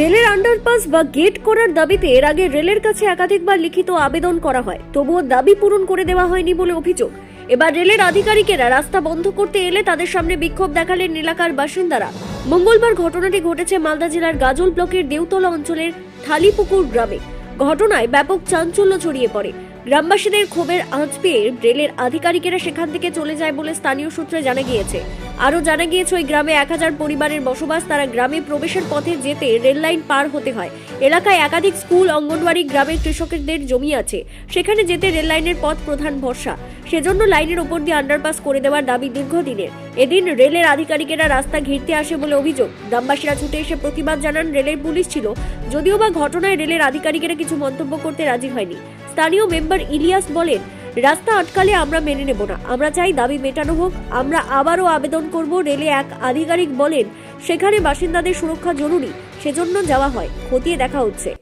রেলের আন্ডারপাস বা গেট করার দাবিতে এর আগে রেলের কাছে একাধিকবার লিখিত আবেদন করা হয়। তবুও দাবি পূরণ করে দেওয়া হয়নি বলে অভিযোগ। এবার রেলের আধিকারিকেরা রাস্তা বন্ধ করতে এলে তাদের সামনে বিক্ষোভ দেখালেন এলাকার বাসিন্দারা। মঙ্গলবার ঘটনাটি ঘটেছে মালদা জেলার গাজল ব্লকের দেউতলা অঞ্চলের থালিপুকুর গ্রামে। ঘটনায় ব্যাপক চাঞ্চল্য ছড়িয়ে পড়ে। গ্রামবাসীদের ক্ষোভের আঁচ পেয়ে রেলের আধিকারিকেরা সেখান থেকে চলে যায় বলে স্থানীয় সূত্রে জানা গিয়েছে। আরও জানা গিয়েছে, ওই গ্রামে এক হাজার পরিবারের বসবাস, তারা গ্রামে প্রবেশের পথে যেতে রেল লাইন পার হতে হয়। এলাকায় একাধিক স্কুল, অঙ্গনওয়াড়ি, গ্রামের কৃষকদের জমি আছে। সেখানে যেতে রেল লাইনের পথ প্রধান ভরসা। সেজন্য লাইনের ওপর দিয়ে আন্ডারপাস করে দেওয়ার দাবি দীর্ঘদিনের। এদিন রেলের আধিকারিকেরা রাস্তা ঘিরতে আসে বলে অভিযোগ। গ্রামবাসীরা ছুটে এসে প্রতিবাদ জানান, রেলের পুলিশ ছিল। যদিও বা ঘটনায় রেলের আধিকারিকেরা কিছু মন্তব্য করতে রাজি হয়নি। স্থানীয় মেম্বার ইলিয়াস বলেন, রাস্তা আটকালে আমরা মেনে নেব না। আমরা চাই দাবি মেটানো হোক। আমরা আবারও আবেদন করব, রেলে এক আধিকারিক বলেন, সেখানে বাসিন্দাদের সুরক্ষা জরুরি। সেজন্য যাওয়া হয়। খতিয়ে দেখা হচ্ছে।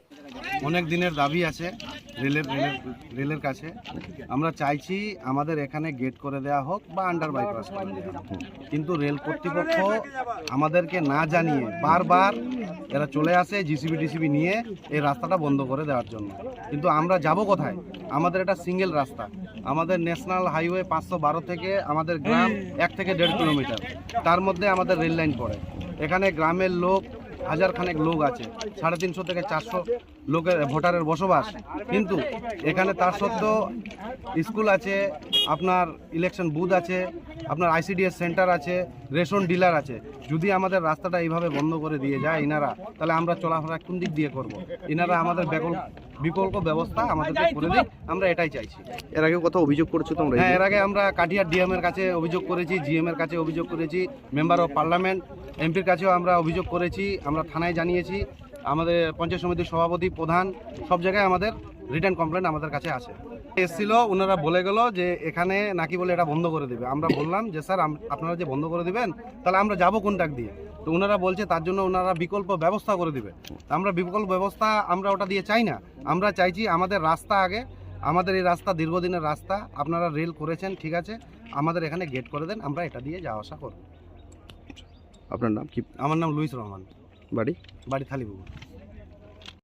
অনেক দিনের দাবি আছে। রেলের রেলের রেলের কাছে। আমরা চাইছি আমাদের এখানে গেট করে দেওয়া হোক বা আন্ডার বাইপাস করে দেওয়া হোক। কিন্তু রেল কর্তৃপক্ষ আমাদেরকে না জানিয়ে বারবার এরা চলে আসে জিসিবি টিসিবি নিয়ে এই রাস্তাটা বন্ধ করে দেওয়ার জন্য। কিন্তু আমরা যাব কোথায়? আমাদের এটা সিঙ্গেল রাস্তা। আমাদের ন্যাশনাল হাইওয়ে পাঁচশো বারো থেকে আমাদের গ্রাম এক থেকে দেড় কিলোমিটার। তার মধ্যে আমাদের রেল লাইন পড়ে। এখানে গ্রামের লোক হাজার খানেক লোক আছে, সাড়ে তিনশো থেকে চারশো লোকের ভোটারের বসবাস। কিন্তু এখানে তার সত্ত্বেও স্কুল আছে, আপনার ইলেকশন বুথ আছে, আপনার আইসিডিএস সেন্টার আছে, রেশন ডিলার আছে। যদি আমাদের রাস্তাটা এইভাবে বন্ধ করে দিয়ে যায় ইনারা, তাহলে আমরা চলাফেরা কোন দিক দিয়ে করব? ইনারা আমাদের বিকল্প বিকল্প ব্যবস্থা আমাদেরকে করে দিই আমরা এটাই চাইছি। এর আগে কথা অভিযোগ করেছ তোমরা? হ্যাঁ এর আগে আমরা কাঠিয়ার ডিএম এর কাছে অভিযোগ করেছি জিএম এর কাছে অভিযোগ করেছি মেম্বার অফ পার্লামেন্ট এমপির কাছেও আমরা অভিযোগ করেছি আমরা থানায় জানিয়েছি। আমাদের পঞ্চায়েত সমিতির সভাপতি প্রধান সব জায়গায় আমাদের রিটার্ন কমপ্লেন আমাদের কাছে আছে। এসেছিল ওনারা বলে গেল যে এখানে নাকি বলে এটা বন্ধ করে দেবে। আমরা বললাম যে স্যার আপনারা যে বন্ধ করে দিবেন তাহলে আমরা যাব কোন ডাক দিয়ে? তো ওনারা বলছে তার জন্য ওনারা বিকল্প ব্যবস্থা করে দিবে। আমরা বিকল্প ব্যবস্থা আমরা ওটা দিয়ে চাই না। আমরা চাইছি আমাদের রাস্তা আগে আমাদের এই রাস্তা দীর্ঘদিনের রাস্তা আপনারা রেল করেছেন ঠিক আছে আমাদের এখানে গেট করে দেন আমরা এটা দিয়ে যাওয়া আসা করব। আপনার নাম কি? আমার নাম লুইস রহমান। বাড়ি? বাড়ি থালিপুকুর।